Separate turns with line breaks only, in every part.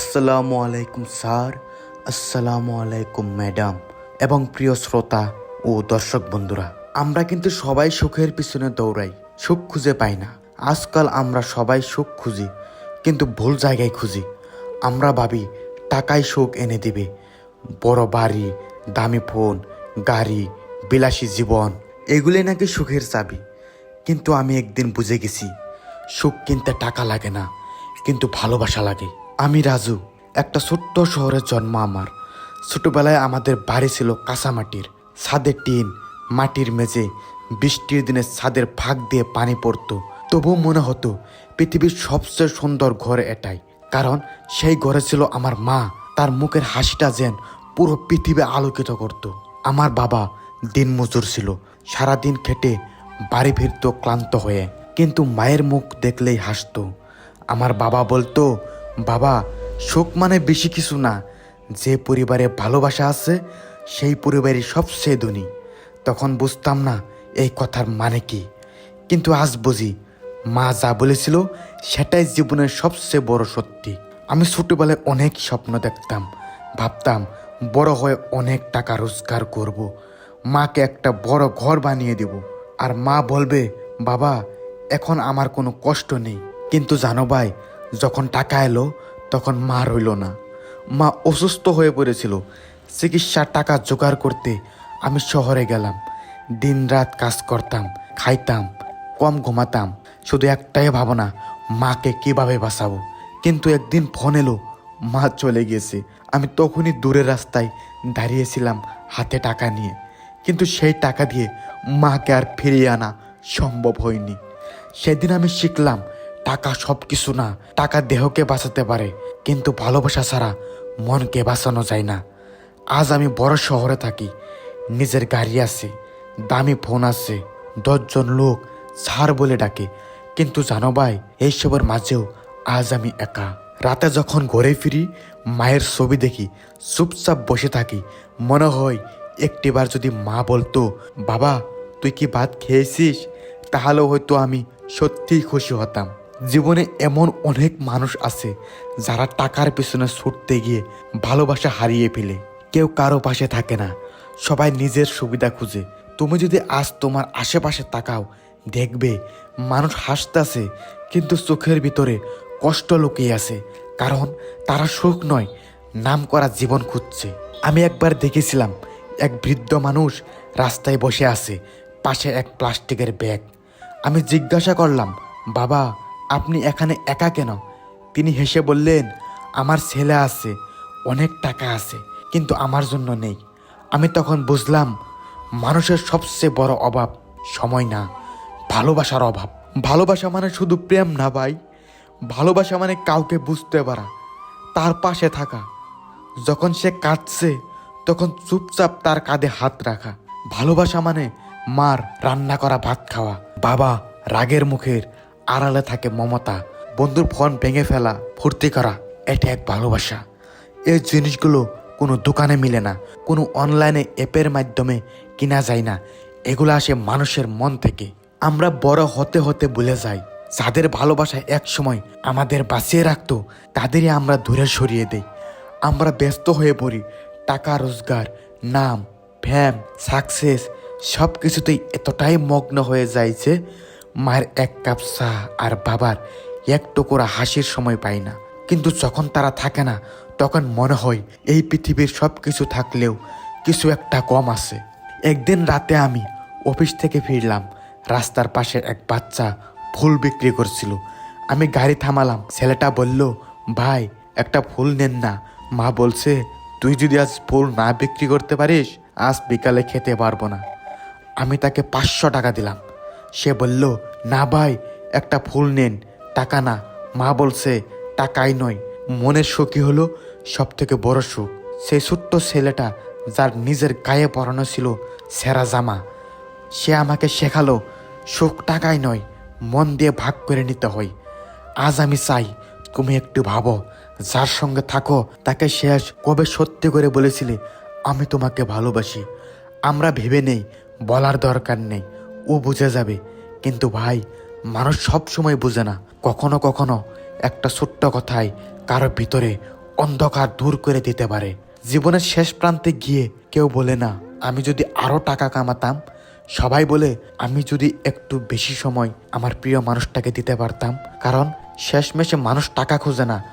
আসসালামু আলাইকুম, স্যার। আসসালামু আলাইকুম, ম্যাডাম। এবং প্রিয় শ্রোতা ও দর্শক বন্ধুরা, আমরা কিন্তু সবাই সুখের পিছনে দৌড়াই। সুখ খুঁজে পাই না। আজকাল আমরা সবাই সুখ খুঁজি, কিন্তু ভুল জায়গায় খুঁজি। আমরা ভাবি, টাকায় সুখ এনে দিবে। বড় বাড়ি, দামি ফোন, গাড়ি, বিলাসী জীবন এগুলি নাকি সুখের চাবি। কিন্তু আমি একদিন বুঝে গেছি, সুখ কিনতে টাকা লাগে না, কিন্তু ভালোবাসা লাগে। আমি রাজু, একটা ছোট্ট শহরের জন্ম আমার। ছোটবেলায় আমাদের বাড়ি ছিল কাঁচামাটির, ছাদের টিন, মাটির মেঝে। বৃষ্টির দিনে ছাদের ফাঁক দিয়ে পানি পড়তো। তবু মনে হতো, পৃথিবীর সবচেয়ে সুন্দর ঘর এটাই। কারণ সেই ঘরে ছিল আমার মা, তার মুখের হাসিটা যেন পুরো পৃথিবী আলোকিত করত। আমার বাবা দিনমজুর ছিল, সারাদিন খেটে বাড়ি ফিরত ক্লান্ত হয়ে। কিন্তু মায়ের মুখ দেখলেই হাসতো। আমার বাবা বলতো বাবা, সুখ মানে বেশি কিছু না। যে পরিবারে ভালোবাসা আছে, সেই পরিবারই সবচেয়ে ধনী। তখন বুঝতাম না, এই কথার মানে কি। কিন্তু আজ বুঝি, মা যা বলেছিল, সেটাই জীবনের সবচেয়ে বড় সত্যি। আমি ছোটবেলায় অনেক স্বপ্ন দেখতাম। ভাবতাম, বড় হয়ে অনেক টাকা রোজগার করব। মাকে একটা বড় ঘর বানিয়ে দেব। আর মা বলবে, বাবা, এখন আমার কোনো কষ্ট নেই। কিন্তু জানো ভাই যখন টাকা এলো, তখন মা রইল না। মা অসুস্থ হয়ে পড়েছিল। চিকিৎসার টাকা জোগাড় করতে আমি শহরে গেলাম। দিনরাত কাজ করতাম, খাইতাম, কম ঘুমাতাম। শুধু একটাই ভাবনা, মাকে কীভাবে বাঁচাবো? কিন্তু একদিন ফোন এলো, মা চলে গিয়েছে। আমি তখনই দূরের রাস্তায় দাঁড়িয়েছিলাম হাতে টাকা নিয়ে। কিন্তু সেই টাকা দিয়ে মাকে আর ফিরিয়ে আনা সম্ভব হয়নি। সেদিন আমি শিখলাম টাকা সব কিছু না, টাকা দেহকে বাঁচাতে পারে, কিন্তু ভালোবাসা ছাড়া মনকে বাঁচানো যায় না। আজ আমি বড় শহরে থাকি, নিজের গাড়ি আছে, দামি ফোন আছে, দশজন লোক ছাড় বলে ডাকে, কিন্তু জানো ভাই এইসবের মাঝেও আজ আমি একা। রাতে যখন ঘরে ফিরি, মায়ের ছবি দেখি, চুপচাপ বসে থাকি, মনে হয় একটিবার যদি মা বলতো, বাবা, তুই কি ভাত খেয়েছিস? তাহলেও হয়তো আমি সত্যিই খুশি হতাম। জীবনে এমন অনেক মানুষ আছে যারা টাকার পিছনে ছুটতে গিয়ে ভালোবাসা হারিয়ে ফেলে। কেউ কারও পাশে থাকে না। সবাই নিজের সুবিধা খুঁজে। তুমি যদি আজ তোমার আশেপাশে তাকাও, দেখবে মানুষ হাসতেছে, কিন্তু চোখের ভিতরে কষ্ট লুকিয়ে আছে। কারণ তারা সুখ নয় নাম করা জীবন খুঁজছে। আমি একবার দেখেছিলাম, এক বৃদ্ধ মানুষ রাস্তায় বসে আছে, পাশে এক প্লাস্টিকের ব্যাগ। আমি জিজ্ঞাসা করলাম, বাবা আপনি এখানে একা কেন? তিনি হেসে বললেন, আমার ছেলে আছে, অনেক টাকা আছে, কিন্তু আমার জন্য নেই। আমি তখন বুঝলাম, মানুষের সবচেয়ে বড় অভাব সময় না, ভালোবাসার অভাব। ভালোবাসা মানে শুধু প্রেম না ভাই, ভালোবাসা মানে কাউকে বুঝতে পারা, তার পাশে থাকা। যখন সে কাঁদছে, তখন চুপচাপ তার কাঁধে হাত রাখা। ভালোবাসা মানে মার রান্না করা ভাত খাওয়া, বাবা রাগের মুখের আড়ালে থাকে মমতা। বন্ধুর ফোন ভেঙে ফেলা, ফুর্তি করা, এটা এক ভালোবাসা। এই জিনিসগুলো কোনো দোকানে মিলে না, কোনো অনলাইনে অ্যাপের মাধ্যমে কিনা যায় না। এগুলো আসে মানুষের মন থেকে। আমরা বড় হতে হতে ভুলে যাই। যাদের ভালোবাসা এক সময় আমাদের বাঁচিয়ে রাখতো, তাদেরই আমরা দূরে সরিয়ে দেই। আমরা ব্যস্ত হয়ে পড়ি, টাকা, রোজগার, নাম ফ্যাম সাকসেস সব কিছুতেই এতটাই মগ্ন হয়ে যায় যে মায়ের এক কাপ চা আর বাবার এক টুকরা হাসির সময় পাই না। কিন্তু যখন তারা থাকে না, তখন মনে হয় এই পৃথিবীর সব কিছু থাকলেও কিছু একটা কম আছে। একদিন রাতে আমি অফিস থেকে ফিরলাম, রাস্তার পাশে এক বাচ্চা ফুল বিক্রি করছিল। আমি গাড়ি থামালাম, ছেলেটা বলল, ভাই, একটা ফুল নেন না। মা বলছে, তুই যদি আজ ফুল না বিক্রি করতে পারিস, আজ বিকালে খেতে পারব না। আমি তাকে পাঁচশো টাকা দিলাম। সে বলল, না ভাই, একটা ফুল নেন। টাকা না। মা বলছে, টাকাই নয়। মনের সুখই হলো সব থেকে বড় সুখ। সেই ছোট্ট ছেলেটা যার নিজের গায়ে পরানো ছিল সেরা জামা। সে আমাকে শেখালো, সুখ টাকাই নয়, মন দিয়ে ভাগ করে নিতে হয়। আজ আমি চাই তুমি একটু ভাবো, যার সঙ্গে থাকো, তাকে শেষ কবে সত্যি করে বলেছিলে, আমি তোমাকে ভালোবাসি। আমরা ভেবে নেই, বলার দরকার নেই। ও বুঝে যাবে। কিন্তু ভাই, মানুষ সব সময় বুঝে না। কখনো কখনো একটা ছোট্ট কথায় কারও ভিতরে অন্ধকার দূর করে দিতে পারে। জীবনের শেষ প্রান্তে গিয়ে কেউ বলে না, আমি যদি আরও টাকা কামাতাম। সবাই বলে, আমি যদি একটু বেশি সময় আমার প্রিয় মানুষটাকে দিতে পারতাম। কারণ শেষমেশে মানুষ টাকা খোঁজে না,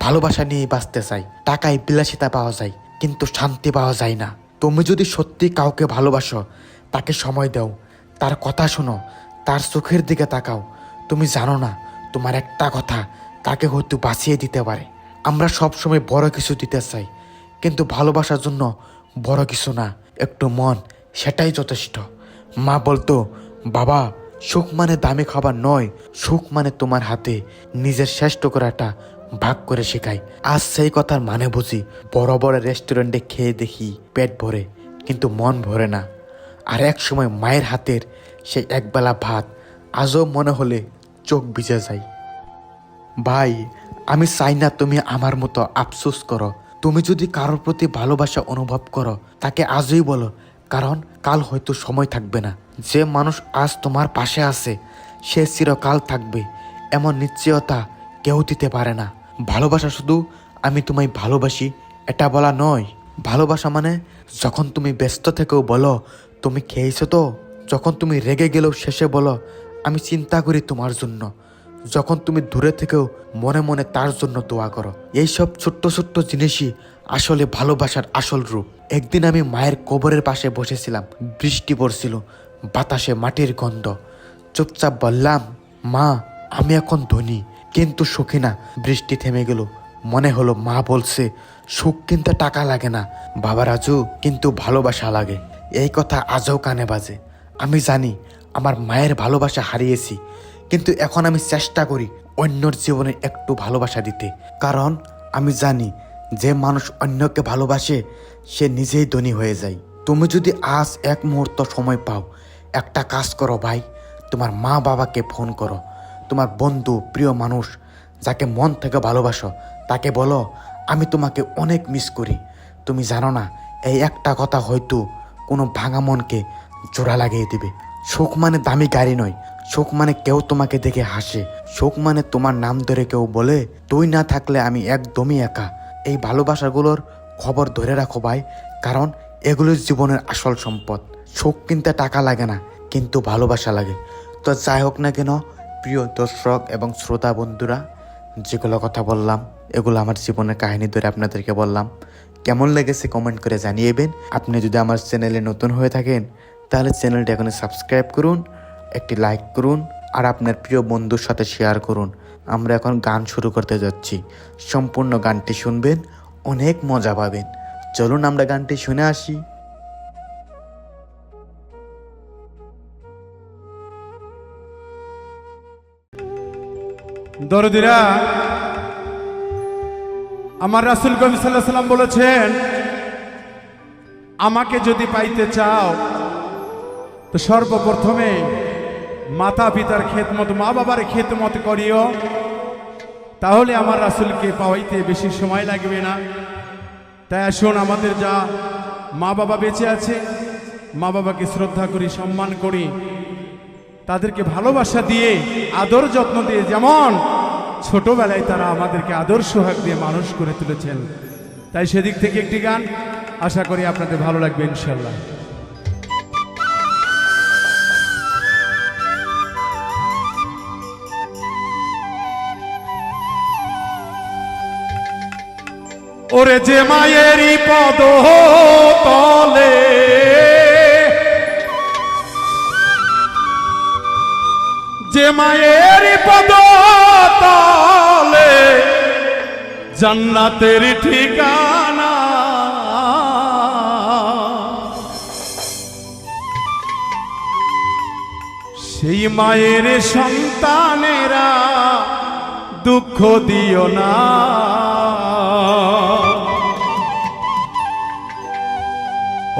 ভালোবাসা নিয়েই বাঁচতে চাই টাকায় বিলাসিতা পাওয়া যায়, কিন্তু শান্তি পাওয়া যায় না। তুমি যদি সত্যি কাউকে ভালোবাসো, তাকে সময় দাও। তার কথা শোনো, তার চোখের দিকে তাকাও। তুমি জানো না, তোমার একটা কথা, তাকে হয়তো বাঁচিয়ে দিতে পারে। আমরা সবসময় বড় কিছু দিতে চাই, কিন্তু ভালোবাসার জন্য বড় কিছু না, একটু মন, সেটাই যথেষ্ট। মা বলতো, বাবা, সুখ মানে দামি খাবার নয়, সুখ মানে তোমার হাতে নিজের শ্রেষ্ঠ করাটা ভাগ করে শেখাই আজ সেই কথার মানে বুঝি, বড় বড় রেস্টুরেন্টে খেয়ে দেখি পেট ভরে, কিন্তু মন ভরে না। আর এক সময় মায়ের হাতের সেই একবেলা ভাত আজও মনে হলে চোখ ভিজে যায়। ভাই, আমি চাই না তুমি আমার মতো আফসোস করো। তুমি যদি কারোর প্রতি ভালোবাসা অনুভব করো, তাকে আজই বলো, কারণ কাল হয়তো সময় থাকবে না। যে মানুষ আজ তোমার পাশে আছে, সে চিরকাল থাকবে। এমন নিশ্চয়তা কেউ দিতে পারে না। ভালোবাসা শুধু আমি তোমায় ভালোবাসি, এটা বলা নয়। ভালোবাসা মানে যখন তুমি ব্যস্ত থেকেও বলো তুমি খেয়েছো তো? যখন তুমি রেগে গেলেও শেষে বলো, আমি চিন্তা করি তোমার জন্য। যখন তুমি দূরে থেকেও মনে মনে তার জন্য দোয়া করো। এইসব ছোট্ট ছোট্ট জিনিসই আসলে ভালোবাসার আসল রূপ। একদিন আমি মায়ের কবরের পাশে বসেছিলাম, বৃষ্টি পড়ছিল, বাতাসে মাটির গন্ধ। চুপচাপ বললাম, মা, আমি এখন ধনী, কিন্তু সুখী না। বৃষ্টি থেমে গেল। মনে হলো মা বলছে, সুখ কিনতে টাকা লাগে না। বাবা রাজু, কিন্তু ভালোবাসা লাগে। এই কথা আজও কানে বাজে। আমি জানি আমার মায়ের ভালোবাসা হারিয়েছি, কিন্তু এখন আমি চেষ্টা করি অন্যর জীবনে একটু ভালোবাসা দিতে। কারণ আমি জানি যে মানুষ অন্যকে ভালোবাসে, সে নিজেই ধনী হয়ে যায়। তুমি যদি আজ এক মুহূর্ত সময় পাও, একটা কাজ করো ভাই, তোমার মা বাবাকে ফোন করো। তোমার বন্ধু, প্রিয় মানুষ, যাকে মন থেকে ভালোবাসো, তাকে বলো, আমি তোমাকে অনেক মিস করি। তুমি জানো না, এই একটা কথা হয়তো কোনো ভাঙা মনকে জোড়া লাগিয়ে দিবে। সুখ মানে দামি গাড়ি নয়। সুখ মানে কেউ তোমাকে দেখে হাসে। সুখ মানে তোমার নাম ধরে কেউ বলে, তুই না থাকলে আমি একদমই একা। এই ভালোবাসাগুলোর খবর ধরে রাখো ভাই, কারণ এগুলো জীবনের আসল সম্পদ। সুখ কিনতে টাকা লাগে না, কিন্তু ভালোবাসা লাগে। তো যাই হোক না কেন, প্রিয় দর্শক এবং শ্রোতা বন্ধুরা, যেগুলো কথা বললাম, এগুলো আমার জীবনের কাহিনী ধরে আপনাদেরকে বললাম। কেমন লেগেছে কমেন্ট করে জানিয়েবেন। আপনি যদি আমার চ্যানেলে নতুন হয়ে থাকেন, তাহলে চ্যানেলটি এখন সাবস্ক্রাইব করুন, একটি লাইক করুন, আর আপনার প্রিয় বন্ধুর সাথে শেয়ার করুন। আমরা এখন গান শুরু করতে যাচ্ছি। সম্পূর্ণ গানটি শুনবেন, অনেক মজা পাবেন। চলুন আমরা গানটি শুনে আসি।
দরদিরা আমার রাসুল কবি সাল্লাহ সাল্লাম বলেছেন, আমাকে যদি পাইতে চাও, তো সর্বপ্রথমে মাতা পিতার খেদমত মা বাবার খেদমত করিও। তাহলে আমার রাসুলকে পাওয়াইতে বেশি সময় লাগবে না। তাই আসুন, আমাদের যা মা বাবা বেঁচে আছে মা বাবাকে শ্রদ্ধা করি, সম্মান করি। তাদেরকে ভালোবাসা দিয়ে, আদর যত্ন দিয়ে, যেমন ছোটবেলায় তারা আমাদেরকে আদর্শ সোহাগ দিয়ে মানুষ করে তুলেছেন। তাই সেদিক থেকে একটি গান আশা করি আপনাদের ভালো লাগবে ইনশাল্লাহ ওরে যে মায়েরই পদ তলে যে মায়ের পদ তলে জান্নাতের ঠিকানা। সেই মায়ের সন্তানেরা দুঃখ দিও না।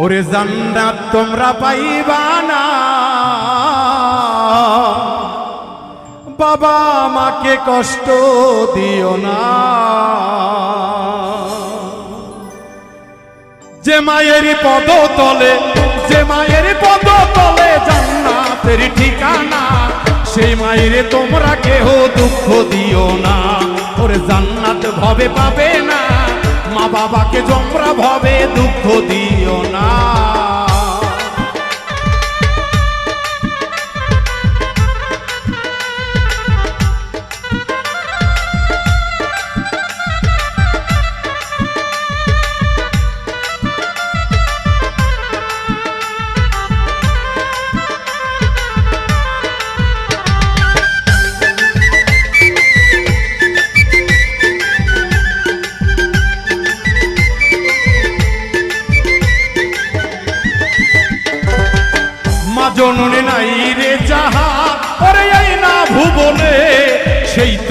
ওরে জান্নাত তোমরা পাইবা না। বাবা আমাকে কষ্ট দিও না। যে মায়ের পদ তলে যে মায়ের পদ তলে জান্নাতের ঠিকানা, সেই মায়ের তোমরা কেহ দুঃখ দিও না। ওরে জান্নাত ভবে পাবে না, মা বাবাকে জমরা ভাবে দুঃখ দিও না।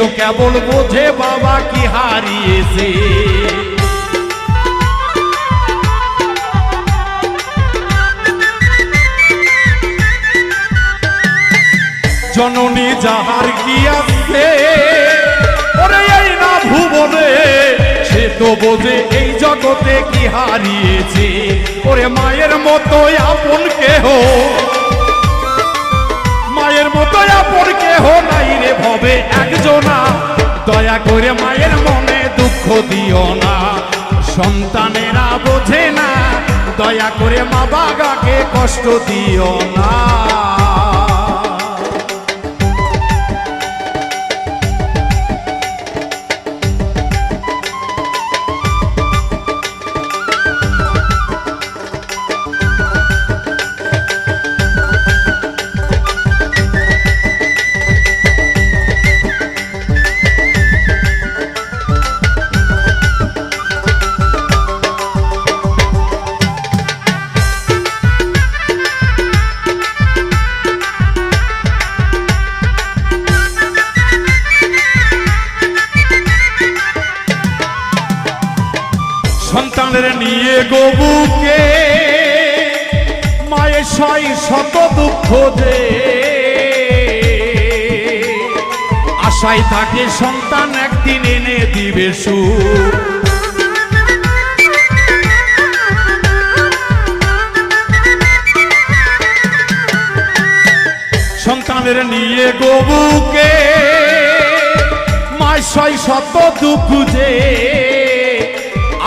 তো কেবল বোঝে বাবা কি হারিয়েছে। জননী যাহার কি আছে, ওরে এই না ভুবনে, সে তো বোঝে এই জগতে কি হারিয়েছে। ওরে মায়ের মতো আপন দিও না। সন্তানেরা বোঝে না। দয়া করে মা বাগাকে কষ্ট দিও না। সন্তানের নিয়ে গবুকে মায়ের সই শত দুঃখ যে আশায় থাকে সন্তান একদিন এনে দিবে সুখ। সন্তানের নিয়ে গবুকে, মায় ছয় শত দুঃখ যে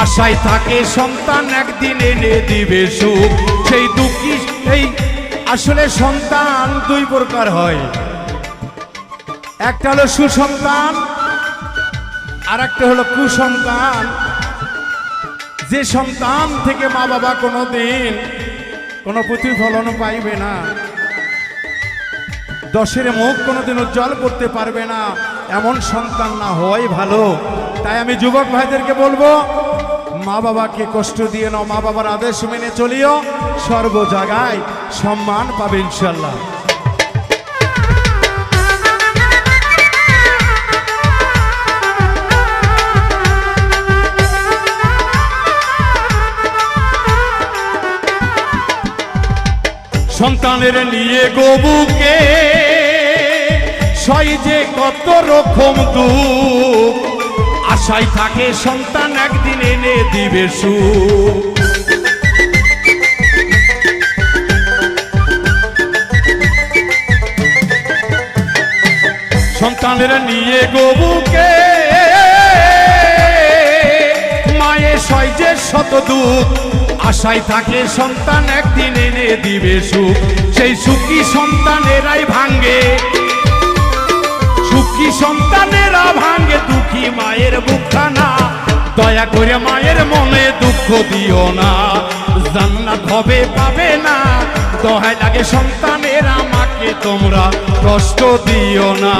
আশায় থাকে, সন্তান একদিন এনে দিবে সুখ। সেই দুঃখী এই আসলে সন্তান দুই প্রকার হয়। একটা হলো সুসন্তান আর একটা হলো কুসন্তান। যে সন্তান থেকে মা বাবা কোনো দিন কোনো প্রতিফলন পাইবে না। দশের মুখ কোনোদিন উজ্জ্বল করতে পারবে না। এমন সন্তান না হওয়াই ভালো। তাই আমি যুবক ভাইদেরকে বলব মা বাবাকে কষ্ট দিয়ে নাও মা বাবার আদেশ মেনে চলিও। সর্ব জায়গায় সম্মান পাবে ইনশাল্লাহ সন্তানের নিয়ে গবুকে সই যে কত রকম দুঃখ। আশায় থাকে, সন্তান একদিন এনে দিবে সুখ। সন্তানের নিয়ে গবুকে মায়ের সয় যে শত দুঃখ আশায় থাকে, সন্তান একদিন এনে দিবে সুখ। সেই সুখী সন্তানেরাই ভাঙ্গে সুখী সন্তানেরা ভাঙ্গে দুঃখী মায়ের বুকখানা দয়া করে মায়ের মনে দুঃখ দিও না। জান্নাত হবে, পাবে না। দহায় লাগে সন্তানের আমাকে তোমরা কষ্ট দিও না।